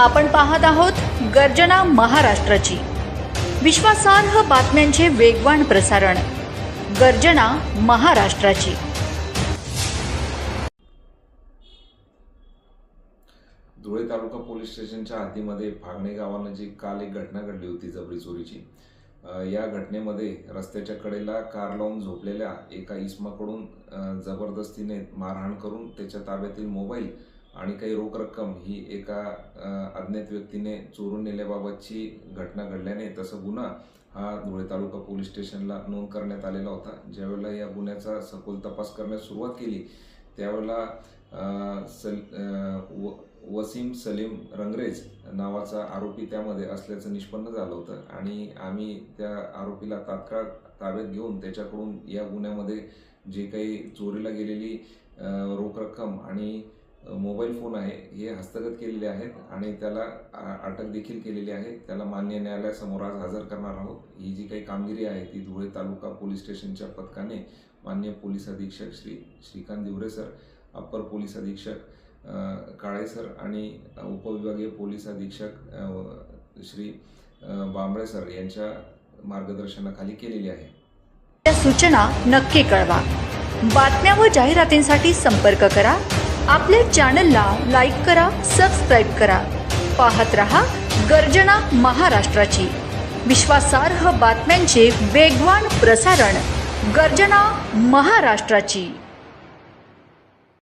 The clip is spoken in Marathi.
आपण पाहत आहोत गर्जना महाराष्ट्राची. विश्वासार्ह बातम्यांचे वेगवान प्रसारण. गर्जना महाराष्ट्राची. धुळे तालुका पोलीस स्टेशनच्या हद्दीमध्ये फागणे गावानजीक काल एक घटना घडली होती जबरी चोरीची. या घटनेमध्ये रस्त्याच्या कडेला कार लावून झोपलेल्या एका इसमाकडून जबरदस्तीने मारहाण करून त्याच्या ताब्यातील मोबाईल आणि काही रोख रक्कम ही एका अज्ञात व्यक्तीने चोरून नेल्याबाबतची घटना घडल्याने तसा गुन्हा हा धुळे तालुका पोलीस स्टेशनला नोंद करण्यात आलेला होता. ज्यावेळेला या गुन्ह्याचा सखोल तपास करण्यास सुरुवात केली त्यावेळेला सल व वसीम सलीम रंगरेज नावाचा आरोपी त्यामध्ये असल्याचं निष्पन्न झालं होतं. आणि आम्ही त्या आरोपीला तात्काळ ताब्यात घेऊन त्याच्याकडून या गुन्ह्यामध्ये जे काही चोरीला गेलेली रोख रक्कम आणि मोबाईल फोन आहे हे हस्तगत केलेले आहेत आणि त्याला आ- अटक देखील केलेली आहे. त्याला मान्य न्यायालयासमोर आज हजर करणार आहोत. ही जी काही कामगिरी आहे ती धुळे तालुका पोलीस स्टेशनच्या पथकाने मान्य पोलीस अधीक्षक Shri Shrikant Diware sir upper police अधीक्षक काळे सर आणि उपविभागीय पोलीस अधीक्षक श्री बांबळे सर यांच्या मार्गदर्शनाखाली केलेली आहे. त्या सूचना नक्की कळवा. बातम्या व जाहिरातींसाठी संपर्क करा. आपल्या चॅनलला लाईक करा सबस्क्राईब करा. पाहत रहा गर्जना महाराष्ट्राची. विश्वासार्ह बातम्यांचे वेगवान प्रसारण गर्जना महाराष्ट्राची.